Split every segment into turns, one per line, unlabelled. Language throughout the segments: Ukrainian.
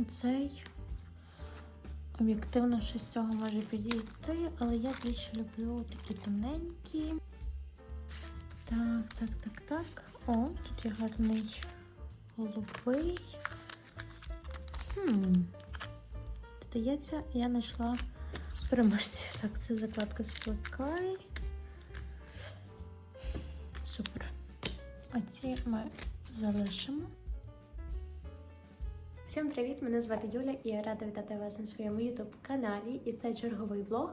Оцей об'єктивно ще з цього може підійти, але я більше люблю такі тоненькі. Так, так, так, так. О, тут є гарний голубий. Хм. Здається, я знайшла переможців. Так, це закладка Сплакай. Супер. А ці ми залишимо. Всім привіт! Мене звати Юля і я рада вітати вас на своєму youtube каналі. І це черговий влог.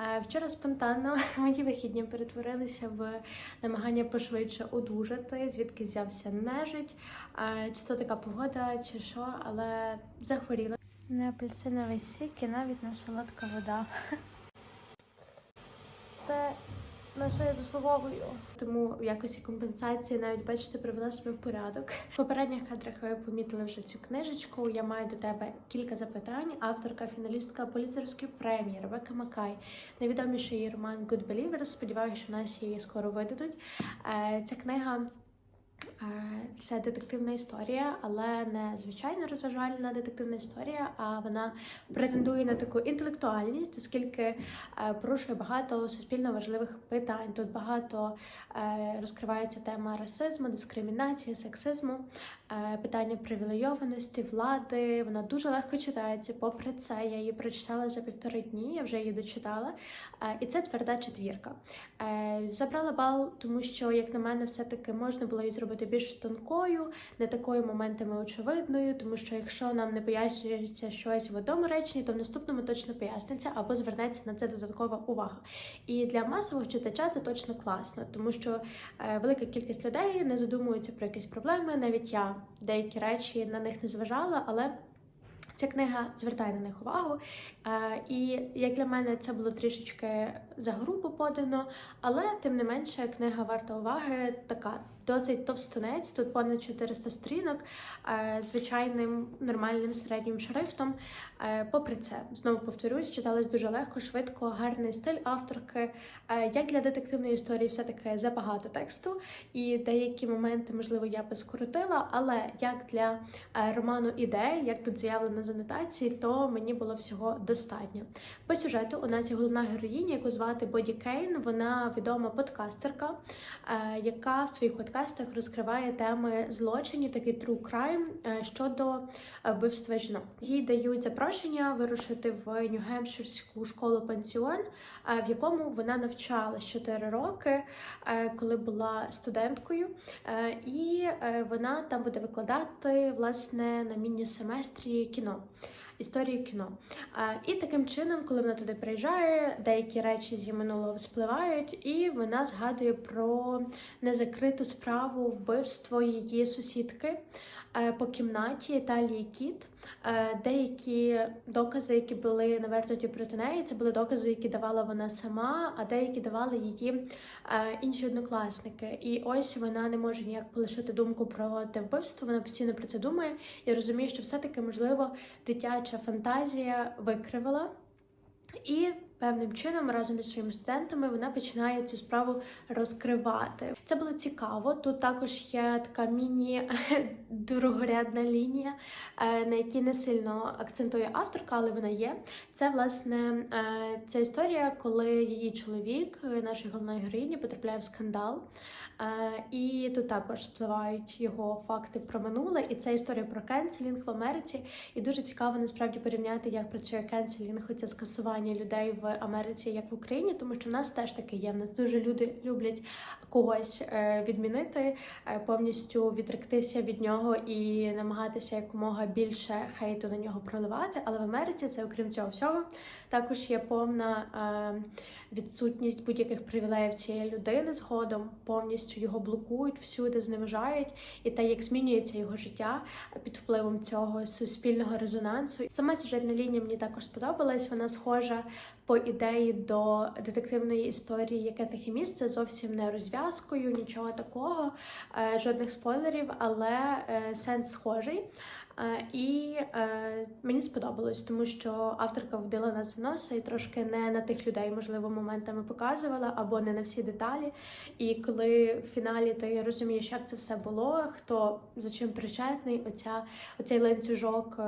Е, Вчора спонтанно мої вихідні перетворилися в намагання пошвидше одужати, звідки взявся нежить, е, чи то така погода, чи що, але захворіла. Не апельсиновий сік і навіть не солодка вода. Те, на що я заслуговую. Тому в якості компенсації навіть бачите, привела себе в порядок. В попередніх кадрах ви помітили вже цю книжечку. Я маю до тебе кілька запитань. Авторка, фіналістка Поліцерської премії Ребека Макай. Найвідоміший її роман Good Believers. Сподіваюся, що нас її скоро видадуть. Е, Ця книга. Е, Це детективна історія, але не звичайна розважальна детективна історія, а вона претендує на таку інтелектуальність, оскільки е, порушує багато суспільно важливих питань. Тут багато е, розкривається тема расизму, дискримінації, сексизму, питання привілейованості, влади. Вона дуже легко читається. Попри це, я її прочитала за півтори дні, я вже її дочитала. І це тверда четвірка. Забрала бал, тому що, як на мене, все-таки можна було її зробити більш тонкою, не такою моментами очевидною, тому що якщо нам не пояснюється щось в одному реченні, то в наступному точно поясниться або звернеться на це додаткова увага. І для масового читача це точно класно, тому що е, велика кількість людей не задумуються про якісь проблеми. Навіть я деякі речі на них не зважала, але. Ця книга звертає на них увагу, Е, і як для мене це було трішечки загрубо подано, але тим не менше книга варта уваги така досить товстунець, тут понад 400 сторінок, е, звичайним нормальним середнім шрифтом. Е, Попри це, знову повторюсь, читалось дуже легко, швидко, гарний стиль авторки. Е, Як для детективної історії, все-таки забагато тексту, і деякі моменти, можливо, я би скоротила, але як для роману ідеї, як тут заявлено з анотації, то мені було всього достатньо. По сюжету у нас є головна героїня, яку звати Боді Кейн. Вона відома подкастерка, яка в своїх подкастах розкриває теми злочинів, такий true crime е, щодо е, вбивства жінок. Їй дають запрошення вирушити в Нью-Гемпширську школу пансіон, е, в якому вона навчалась 4 роки, коли була студенткою. І вона там буде викладати власне на міні-семестрі кіно. Історію кіно. І таким чином, коли вона туди приїжджає, деякі речі з її минулого вспливають, і вона згадує про незакриту справу вбивство її сусідки е, по кімнаті Талії Кіт. Е, Деякі докази, які були навернуті проти неї, це були докази, які давала вона сама, а деякі давали її е, інші однокласники. І ось вона не може ніяк полишити думку про те вбивство. Вона постійно про це думає і розуміє, що все-таки можливо дитяча фантазія викривила. І певним чином разом зі своїми студентами вона починає цю справу розкривати. Це було цікаво. Тут також є така міні-другорядна лінія, е, на якій не сильно акцентує авторка, але вона є. Це власне е, ця історія, коли її чоловік, е, нашої головної героїні, потрапляє в скандал. І тут також спливають його факти про минуле, і це історія про кенселінг в Америці. І дуже цікаво насправді порівняти, як працює кенселінг, оце скасування людей в Америці, як в Україні, тому що в нас теж таке є. В нас дуже люди люблять когось е, відмінити, е, повністю відректися від нього і намагатися якомога більше хейту на нього проливати. Але в Америці це, окрім цього всього, також є повна е, відсутність будь-яких привілеїв цієї людини згодом, повністю його блокують, всюди зневажають, і те, як змінюється його життя під впливом цього суспільного резонансу. Сама сюжетна лінія мені також сподобалась. Вона схожа по ідеї до детективної історії, яке тихе місце, зовсім не розв'язкою, нічого такого, е, жодних спойлерів, але е, сенс схожий. Е, І мені сподобалось, тому що авторка вдила нас за носа і трошки не на тих людей, можливо, моментами показувала, або не на всі деталі. І коли в фіналі ти розумієш, як це все було, хто за чим причетний, оця, оцей ланцюжок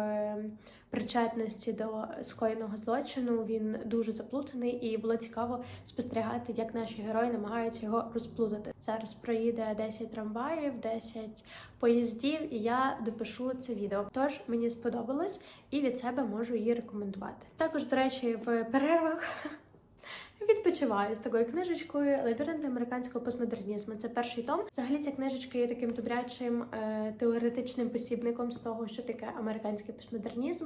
причетності до скоєного злочину, він дуже заплутаний, і було цікаво спостерігати, як наші герої намагаються його розплутати. Зараз проїде 10 трамваїв, 10 поїздів, і я допишу це відео. Тож мені сподобалось, і від себе можу її рекомендувати. Також, до речі, в перервах. Відпочиваю з такою книжечкою Лабіринти американського постмодернізму. Це перший том. Взагалі ця книжечка є таким добрячим е, теоретичним посібником з того, що таке американський постмодернізм.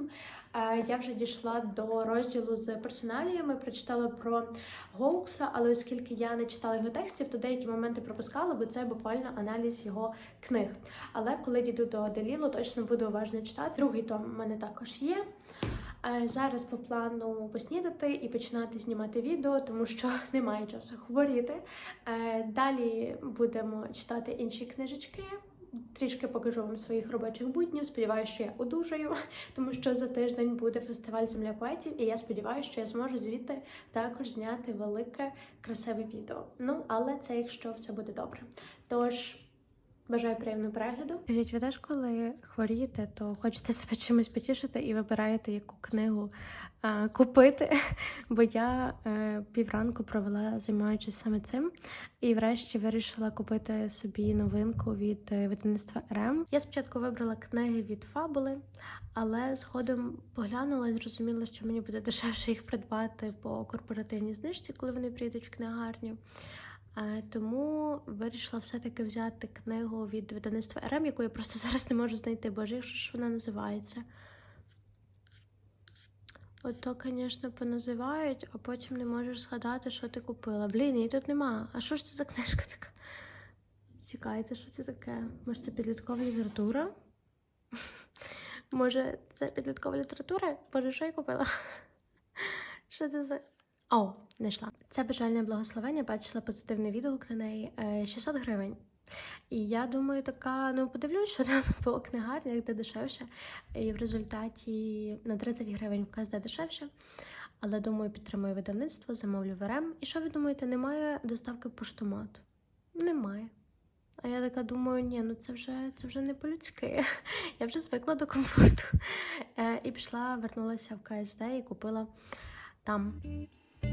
Е, я вже дійшла до розділу з персоналіями, прочитала про Гоукса, але оскільки я не читала його текстів, то деякі моменти пропускала, бо це буквально аналіз його книг. Але коли дійду до Делілу, точно буду уважно читати. Другий том в мене також є. Зараз по плану поснідати і починати знімати відео, тому що немає часу хворіти. Е, Далі будемо читати інші книжечки. Трішки покажу вам своїх робочих буднів. Сподіваюся, що я одужаю, тому що за тиждень буде фестиваль Земля поетів, і я сподіваюся, що я зможу звідти також зняти велике красиве відео. Ну, але це якщо все буде добре. Тож. Бажаю приємного перегляду. Скажіть, ви теж коли хворієте, то хочете себе чимось потішити і вибираєте яку книгу е, купити. Бо я е, півранку провела займаючись саме цим, і врешті вирішила купити собі новинку від е, видавництва РМ. Я спочатку вибрала книги від Фабули, але згодом поглянула і зрозуміла, що мені буде дешевше їх придбати по корпоративній знижці, коли вони приїдуть в книгарню. Е, Тому вирішила все-таки взяти книгу від видавництва РМ, яку я просто зараз не можу знайти. Боже, як ж вона називається? От то, звісно, поназивають, а потім не можеш згадати, що ти купила. Блін, її тут нема. А що ж це за книжка така? Чекайте, що це таке? Може, це підліткова література? Може, це підліткова література? Боже, що я купила? Що це за. О, знайшла. Це бажальне благословення, бачила позитивний відгук на неї е, 600 гривень. І я думаю, така, ну подивлюсь, що там по книгарнях, де дешевше. І в результаті на 30 гривень в КСД дешевше. Але думаю, підтримую видавництво, замовлю в РМ. І що ви думаєте, немає доставки в поштомат? Немає. А я така думаю, ні, ну це вже це вже не по-людськи. Я вже звикла до комфорту. Е, і пішла, вернулася в КСД і купила там.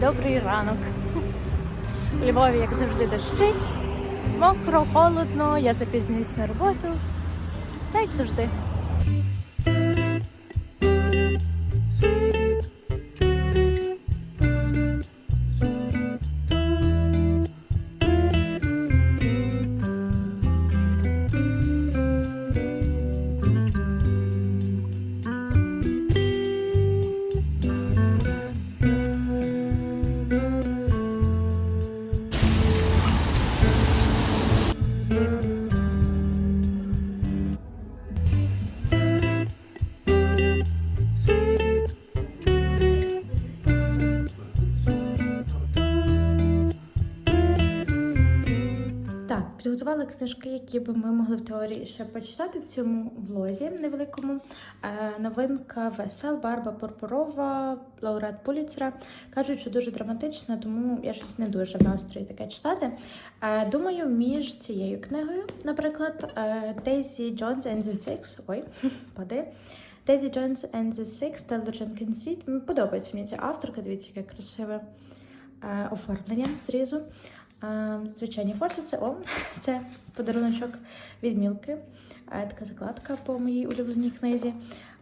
Добрий ранок. У Львові, як завжди, дощить, мокро, холодно, я запізнююсь на роботу. Все як завжди. Так, книжки, які би ми могли в теорії ще почитати в цьому влозі невеликому. Е, новинка Весел, Барба Пурпурова, лауреат Пуліцера. Кажуть, що дуже драматична, тому я щось не дуже в настрої таке читати. Е, думаю, між цією книгою, наприклад, Daisy Jones and the Six. Ой, паде. Daisy Jones and the Six, Jenkins Reid. М, Подобається мені ця авторка, дивіться, яке красиве е, оформлення зрізу. Звичайні фортиці. О, це подаруночок від Мілки. Така закладка по моїй улюбленій книзі.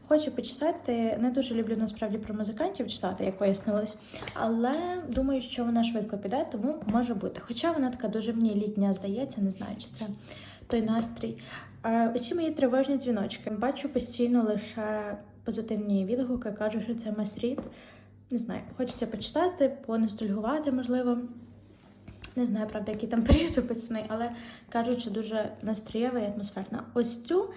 Хочу почитати. Не дуже люблю насправді про музикантів читати, як вияснилось. Але думаю, що вона швидко піде, тому може бути. Хоча вона така дуже мені літня здається, не знаю, чи це той настрій. Усі мої тривожні дзвіночки. Бачу постійно лише позитивні відгуки. кажуть, що це масріт. Не знаю, хочеться почитати, поностальгувати, можливо. Не знаю, правда, який там період описаний, але кажуть, що дуже настроєва і атмосферна. Ось цю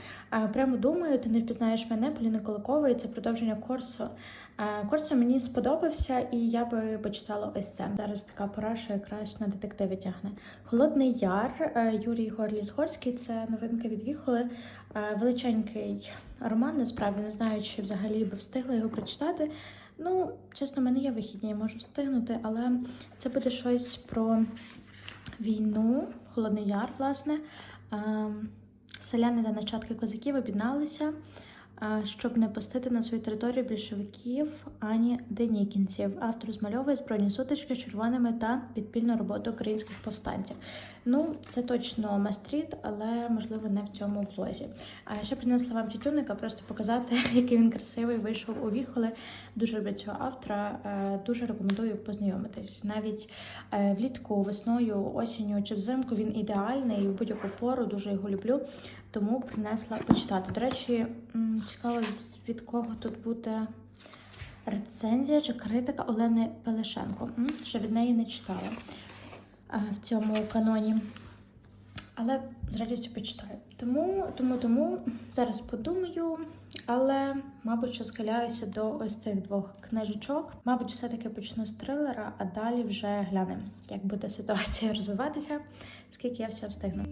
прямо думаю, ти не впізнаєш мене, Поліни Колокової, це продовження Корсо. Е, Корсо мені сподобався, і я би почитала ось це. Зараз така пора, що якраз на детективи тягне. Холодний Яр е, Юрій Горліс Горський це новинка від Віхоли. Е, Величенький роман, насправді не знаю, чи взагалі би встигла його прочитати. Ну, чесно, в мене є вихідні, я можу встигнути, але це буде щось про війну, Холодний Яр, власне. Ем, Селяни та нащадки козаків об'єдналися, щоб не пустити на свою територію більшовиків ані денікінців. Автор змальовує збройні сутички червоними та підпільну роботу українських повстанців. Ну, це точно мастріт, але можливо не в цьому влозі. А ще принесла вам тютюника, просто показати, який він красивий вийшов у віхоли. Дуже люблю цього автора. е, Дуже рекомендую познайомитись. Навіть е, влітку, весною, осінню чи взимку він ідеальний в будь-яку пору. Дуже його люблю. Тому принесла почитати. До речі, цікаво, від кого тут буде рецензія чи критика Олени Пелешенко. Ще від неї не читала е, в цьому каноні. Але з радістю почитаю. Тому, тому, тому зараз подумаю, але, мабуть, що схиляюся до ось цих двох книжечок. Мабуть, все-таки почну з трилера, а далі вже глянемо, як буде ситуація розвиватися, скільки я все встигну.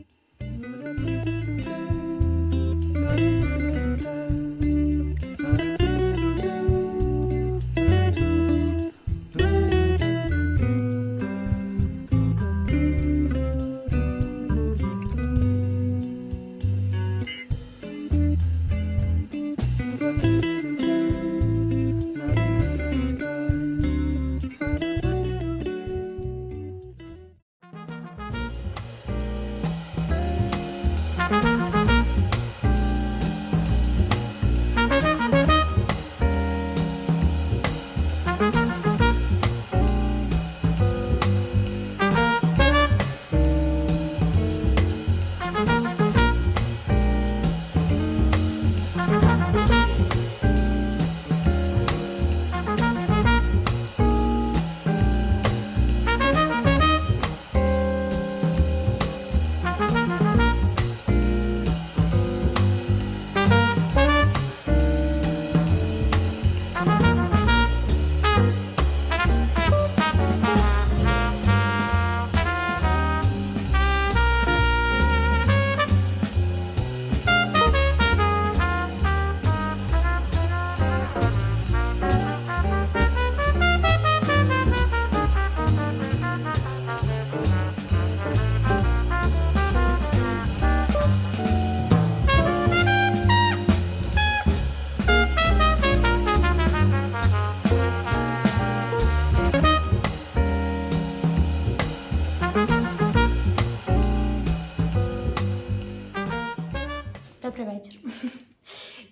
Добрий вечір.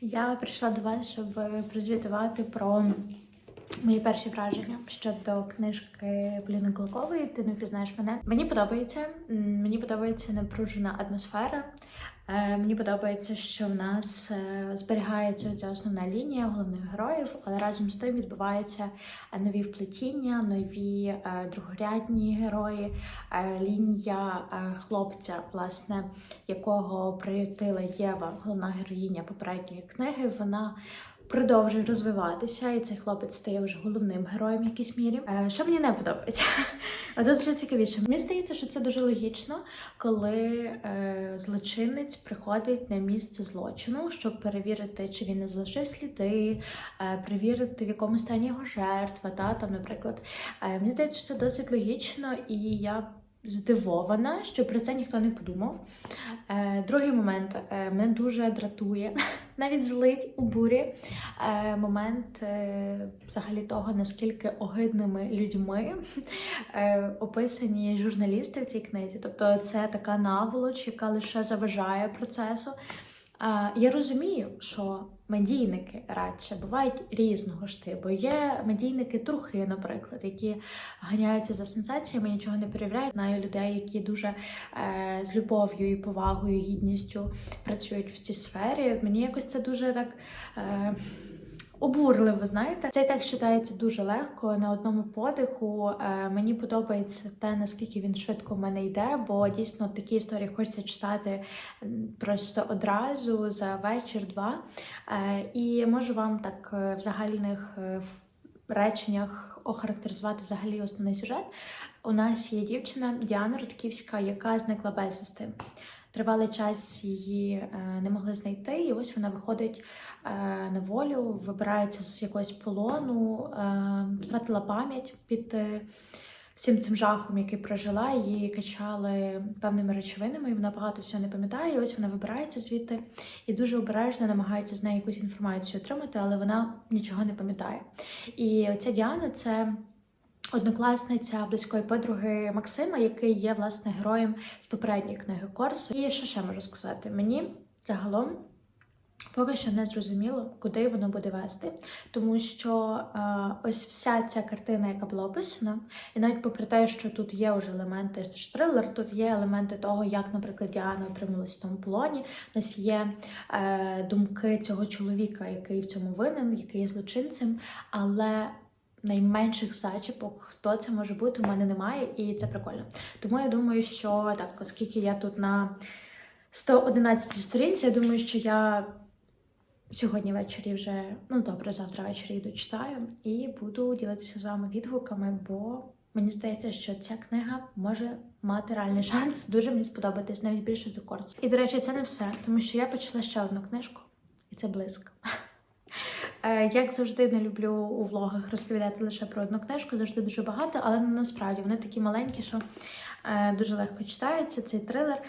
Я прийшла до вас, щоб прозвітувати про мої перші враження щодо книжки Поліни Колокової. Ти не впізнаєш мене. Мені подобається. Мені подобається напружена атмосфера. Е, Мені подобається, що в нас е, зберігається ця основна лінія головних героїв, але разом з тим відбуваються е, нові вплетіння, нові другорядні герої, лінія хлопця, власне, якого приютила Єва, головна героїня попередньої книги. Вона продовжує розвиватися, і цей хлопець стає вже головним героєм в якійсь мірі. Е, Що мені не подобається? А тут вже цікавіше. Мені здається, що це дуже логічно, коли е, злочинець приходить на місце злочину, щоб перевірити, чи він не залишив сліди, е, перевірити, в якому стані його жертва. Та там, наприклад, е, мені здається, що це досить логічно, і я здивована, що про це ніхто не подумав. Е, другий момент е, мене дуже дратує, навіть злить у бурі е, момент е, взагалі того, наскільки огидними людьми е, описані журналісти в цій книзі. Тобто це така наволоч, яка лише заважає процесу. Я розумію, що медійники радше бувають різного ж типу. Є медійники трухи, наприклад, які ганяються за сенсаціями, нічого не перевіряють. Знаю людей, які дуже е, з любов'ю і повагою, гідністю працюють в цій сфері. Мені якось це дуже так. Е, Обурливо, знаєте, цей текст читається дуже легко на одному подиху. Е, мені подобається те, наскільки він швидко в мене йде, бо дійсно такі історії хочеться читати просто одразу за вечір-два. Е, і можу вам так е, в загальних реченнях охарактеризувати взагалі основний сюжет. У нас є дівчина Діана Рудківська, яка зникла безвісти. Тривалий час її е, не могли знайти, і ось вона виходить е, на волю, вибирається з якогось полону, е, втратила пам'ять під всім цим жахом, який прожила. Її качали певними речовинами, і вона багато всього не пам'ятає. І ось вона вибирається звідти і дуже обережно намагається з неї якусь інформацію отримати, але вона нічого не пам'ятає. І оця Діана це. Однокласниця близької подруги Максима, який є власне героєм з попередньої книги Корсу. І що ще можу сказати? Мені загалом поки що не зрозуміло, куди воно буде вести, тому що е, ось вся ця картина, яка була описана, і навіть попри те, що тут є вже елементи це ж трилер, тут є елементи того, як, наприклад, Діана отрималась в тому полоні. У нас є е, думки цього чоловіка, який в цьому винен, який є злочинцем, але найменших зачіпок, хто це може бути, у мене немає, і це прикольно. Тому я думаю, що так, оскільки я тут на 111 сторінці, я думаю, що я сьогодні ввечері вже, ну добре, завтра ввечері йду читаю і буду ділитися з вами відгуками, бо мені здається, що ця книга може мати реальний шанс дуже мені сподобатись, навіть більше за курс. І, до речі, це не все, тому що я почала ще одну книжку, і це близько. Е, Як завжди не люблю у влогах розповідати лише про одну книжку, завжди дуже багато, але насправді вони такі маленькі, що е, дуже легко читаються. Цей трилер.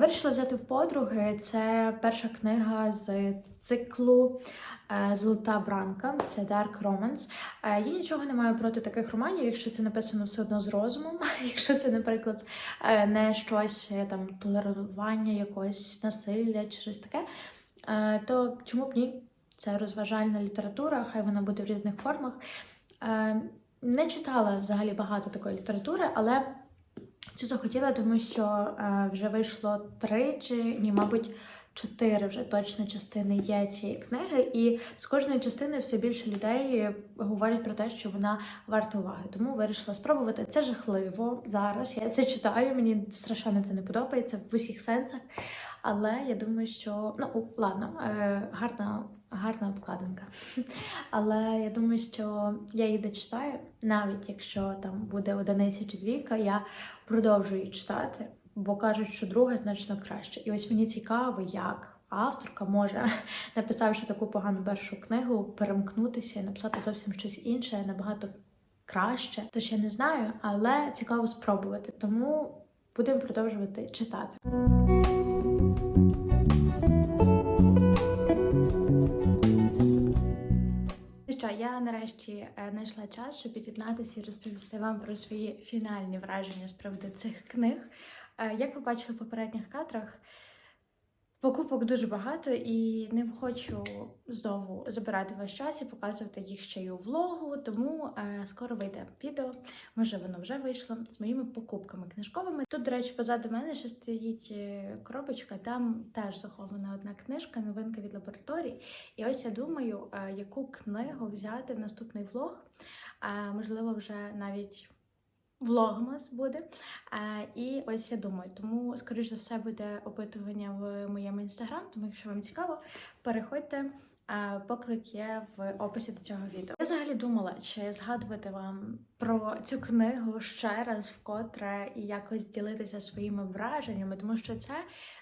Вирішила взяти в подруги. Це перша книга з циклу е, Золота бранка, це Dark Romance. Я нічого не маю проти таких романів, якщо це написано все одно з розумом, якщо це, наприклад, не щось там толерування, якогось насилля чи щось таке, то чому б ні? Це розважальна література, хай вона буде в різних формах. Е, Не читала взагалі багато такої літератури, але цю захотіла, тому що е, вже вийшло три чи ні, мабуть, чотири вже точно частини є цієї книги, і з кожної частини все більше людей говорять про те, що вона варта уваги. Тому вирішила спробувати. Це жахливо зараз. Я це читаю, мені страшенно це не подобається в усіх сенсах. Але я думаю, що ну ладно, е, гарна, гарна обкладинка. Але я думаю, що я її дочитаю, навіть якщо там буде одиниця чи двійка, я продовжую читати, бо кажуть, що друга значно краще. І ось мені цікаво, як авторка може, написавши таку погану першу книгу, перемкнутися і написати зовсім щось інше, набагато краще. Тож я не знаю, але цікаво спробувати. Тому будемо продовжувати читати. Я нарешті е, знайшла час, щоб під'єднатися і розповісти вам про свої фінальні враження з приводу цих книг. Е, Як ви бачили в попередніх кадрах, покупок дуже багато, і не хочу знову забирати ваш час і показувати їх ще й у влогу. Тому е, скоро вийде відео. Може, воно вже вийшло з моїми покупками книжковими. Тут, до речі, позаду мене ще стоїть е, коробочка. Там теж захована одна книжка, новинка від лабораторії. І ось я думаю, е, яку книгу взяти в наступний влог. Е, Можливо, вже навіть влогмас буде. Е, І ось я думаю, тому, скоріш за все, буде опитування в моєму інстаграм. Тому, якщо вам цікаво, переходьте. е, Поклик є в описі до цього відео. Я взагалі думала, чи згадувати вам про цю книгу ще раз вкотре і якось ділитися своїми враженнями, тому що це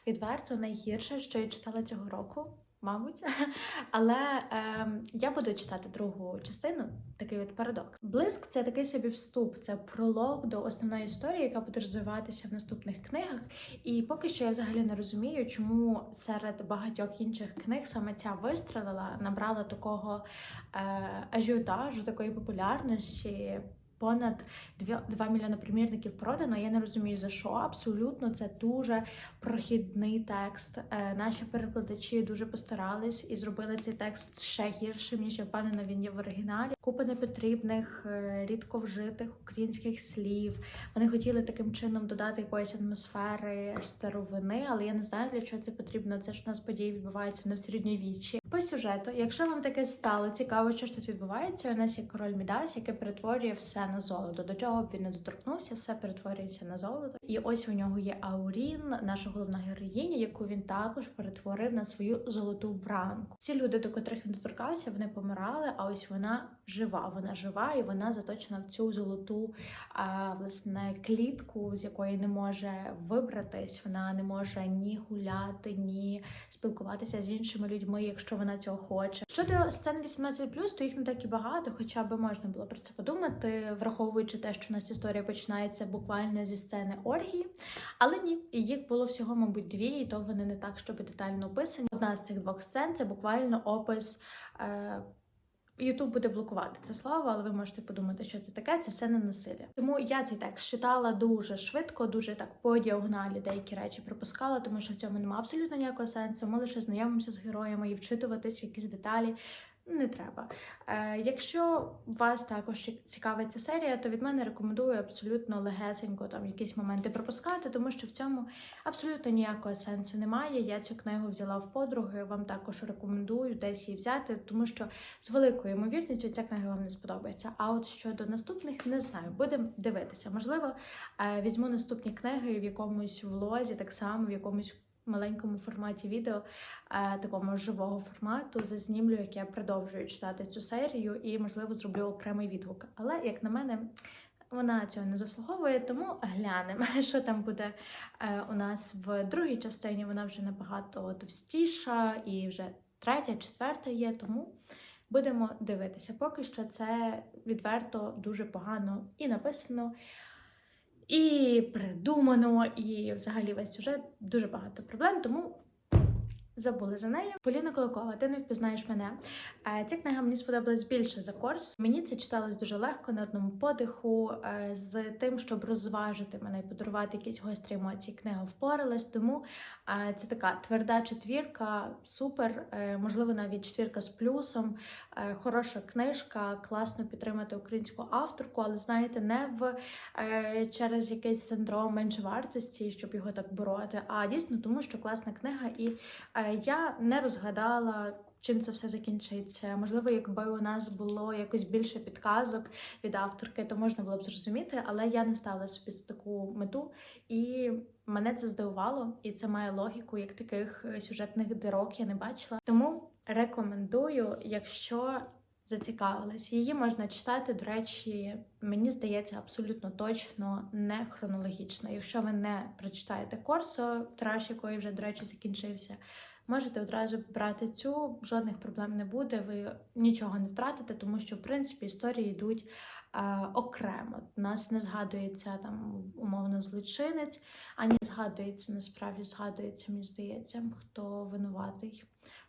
відверто найгірше, що я читала цього року, мабуть. Але ем, я буду читати другу частину, такий от парадокс. Блиск це такий собі вступ, це пролог до основної історії, яка буде розвиватися в наступних книгах. І поки що я взагалі не розумію, чому серед багатьох інших книг саме ця вистрелила, набрала такого е, ажіотажу, такої популярності. Понад 2, 2 мільйони примірників продано. Я не розумію за що. Абсолютно це дуже прохідний текст. Е, Наші перекладачі дуже постарались і зробили цей текст ще гіршим, ніж я впевнена, він є в оригіналі. Купа непотрібних, е, рідко вжитих українських слів. Вони хотіли таким чином додати якоїсь атмосфери старовини, але я не знаю для чого це потрібно. Це ж у нас події відбуваються в середньовіччі. По сюжету, якщо вам таке стало цікаво, що ж тут відбувається, у нас є король Мідас, який перетворює все на золото. До чого б він не доторкнувся, все перетворюється на золото. І ось у нього є Аурін, наша головна героїня, яку він також перетворив на свою золоту бранку. Ці люди, до котрих він доторкався, вони помирали. А ось вона жива. Вона жива і вона заточена в цю золоту а, власне клітку, з якої не може вибратись. Вона не може ні гуляти, ні спілкуватися з іншими людьми, якщо вона цього хоче. Щодо сцен 18+, то їх не так і багато, хоча би можна було про це подумати, враховуючи те, що у нас історія починається буквально зі сцени оргії. Але ні, їх було всього, мабуть, дві, і то вони не так, щоб детально описані. Одна з цих двох сцен це буквально опис. Е- Ютуб буде блокувати це слово, але ви можете подумати, що це таке. Це все не насилля. Тому я цей текст читала дуже швидко, дуже так по діагоналі деякі речі пропускала, тому що в цьому немає абсолютно ніякого сенсу. Ми лише знайомимося з героями і вчитуватись в якісь деталі. Не треба. Е, якщо вас також цікавить ця серія, то від мене рекомендую абсолютно легесенько там якісь моменти пропускати, тому що в цьому абсолютно ніякого сенсу немає. Я цю книгу взяла в подруги. Вам також рекомендую десь її взяти, тому що з великою ймовірністю ця книга вам не сподобається. А от щодо наступних, не знаю, будемо дивитися. Можливо, е, візьму наступні книги в якомусь влозі, так само в якомусь маленькому форматі відео, е, такому живого формату, зазнімлю, як я продовжую читати цю серію, і, можливо, зроблю окремий відгук. Але, як на мене, вона цього не заслуговує, тому глянемо, що там буде е, у нас в другій частині. Вона вже набагато товстіша і вже третя, четверта є, тому. Будемо дивитися. Поки що це відверто дуже погано і написано, і придумано, і взагалі весь сюжет дуже багато проблем, тому забули за нею. Поліна Колокова, ти не впізнаєш мене. Е, Ця книга мені сподобалась більше за курс. Мені це читалось дуже легко на одному подиху, е, з тим, щоб розважити мене і подарувати якісь гострі емоції. Книга впоралась, тому е, це така тверда четвірка, супер, можливо, навіть четвірка з плюсом. Хороша книжка, класно підтримати українську авторку, але знаєте, не в через якийсь синдром меншовартості, щоб його так бороти, а дійсно тому, що класна книга, і я не розгадала. Чим це все закінчиться? Можливо, якби у нас було якось більше підказок від авторки, то можна було б зрозуміти, але я не ставила собі таку мету, і мене це здивувало, і це має логіку, як таких сюжетних дирок я не бачила. Тому рекомендую, якщо зацікавилась. Її можна читати, до речі, мені здається, абсолютно точно не хронологічно. Якщо ви не прочитаєте Корсо, траш якої вже, до речі, закінчився, можете одразу брати цю, жодних проблем не буде, ви нічого не втратите, тому що, в принципі, історії йдуть е, окремо. Нас не згадується там умовно злочинець, ані згадується, насправді згадується, мені здається, хто винуватий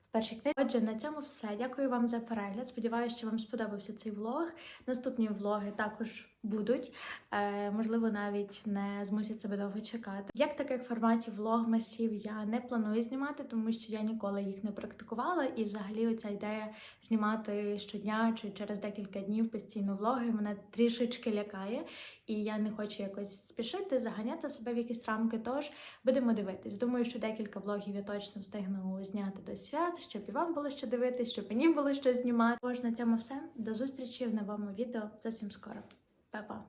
в першій книзі. Отже, на цьому все. Дякую вам за перегляд. Сподіваюся, що вам сподобався цей влог. Наступні влоги також будуть. Е, можливо, навіть не змусять себе довго чекати. Як таких форматів влогмасів я не планую знімати, тому що я ніколи їх не практикувала. І взагалі оця ідея знімати щодня чи через декілька днів постійно влоги мене трішечки лякає, і я не хочу якось спішити, заганяти себе в якісь рамки. Тож будемо дивитись. Думаю, що декілька влогів я точно встигну зняти до свят, щоб і вам було що дивитись, щоб мені було що знімати. Тож на цьому все. До зустрічі в новому відео зовсім скоро. Pa, pa.